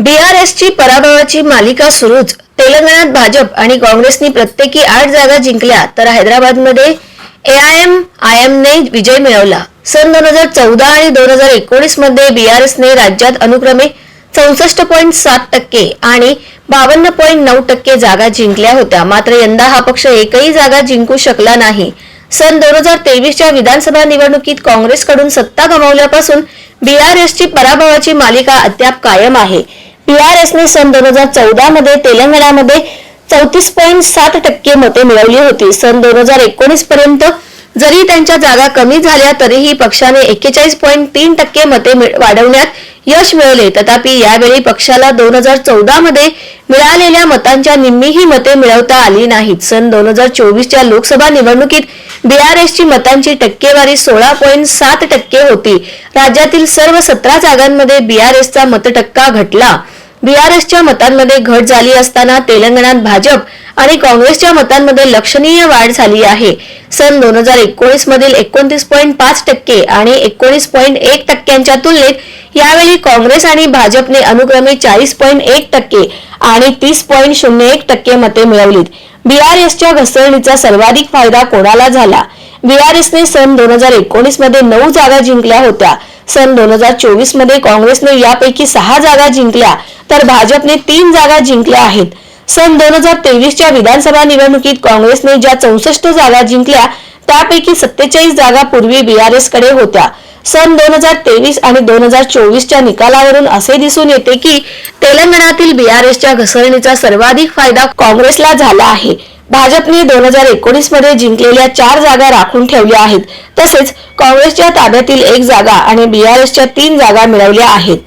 बीआरएसची पराभवाची मालिका सुरूच. तेलंगणात भाजप आणि काँग्रेसनी प्रत्येकी आठ जागा जिंकल्या तर हैदराबादमध्ये एआयएम आयएमने विजय मिळवला. सन दोन हजार चौदा आणि दोन हजार एकोणीसमध्ये बीआरएसने राज्यात अनुक्रमे चौसष्ट पॉईंट सात टक्के आणि बावन्न पॉईंट नऊ टक्के जागा जिंकल्या होत्या. मात्र यंदा हा पक्ष एकही जागा जिंकू शकला नाही. सन दोन हजार तेवीसच्या विधानसभा निवडणुकीत काँग्रेसकडून सत्ता गमावल्यापासून बीआरएसची पराभवाची मालिका अद्याप कायम आहे. टीआरएसने सन दोन हजार चौदा मध्ये तेलंगणामध्ये चौतीस पॉईंट सात टक्के मते मिळवली होती. सन दोन हजार एकोणीस पर्यंत जरी त्यांच्या जागा कमी झाल्या तरीही पक्षाने एक्केचाळीस पॉईंट तीन टक्के मते वाढवण्यात यश मिळवले. तथापि यावेळी पक्षाला दोन हजार चौदा मध्ये मिळालेल्या मतांच्या निम्मीही मते मिळवता आली नाहीत. सन दोन हजार चोवीसच्या लोकसभा निवडणुकीत बीआरएसची मतांची टक्केवारी सोळा पॉईंट सात टक्के होती. राज्यातील सर्व सतरा जागांमध्ये बीआरएसचा मतटक्का घटला. बीआरएसच्या मतांमध्ये घट झाली असताना तेलंगणात भाजप आणि काँग्रेसच्या मतांमध्ये लक्षणीय वाढ झाली आहे. सन दोन हजार एकोणीस मधील एकोणतीस पॉईंट पाच टक्के आणि एकोणीस पॉईंट एक टक्क्यांच्या तुलनेत यावेळी काँग्रेस आणि भाजपने अनुक्रमे चाळीस पॉईंट एक टक्के आणि तीस पॉईंट शून्य एक टक्के मते मिळवलीत. बीआरएसच्या घसरणीचा सर्वाधिक फायदा कोणाला झाला? बीआरएसने सन दोन हजार एकोणीसमध्ये नऊ जागा जिंकल्या होत्या. सन दोन हजार चोवीसमध्ये काँग्रेसने यापैकी सहा जागा जिंकल्या तर भाजपने तीन जागा जिंकल्या आहेत. सन दोन हजार तेवीसच्या विधानसभा निवडणुकीत काँग्रेसने ज्या चौसष्ट जागा जिंकल्या त्यापैकी सत्तेचाळीस जागा पूर्वी बीआरएसकडे होत्या. सन दोन हजार तेवीस आणि दोन हजार चोवीसच्या निकालावरून असे दिसून येते की तेलंगणातील बीआरएसच्या घसरणीचा सर्वाधिक फायदा काँग्रेसला झाला आहे. भाजपने दोन हजार एकोणीसमध्ये जिंकलेल्या चार जागा राखून ठेवल्या आहेत. तसेच काँग्रेसच्या ताब्यातील एक जागा आणि बीआरएसच्या तीन जागा मिळवल्या आहेत.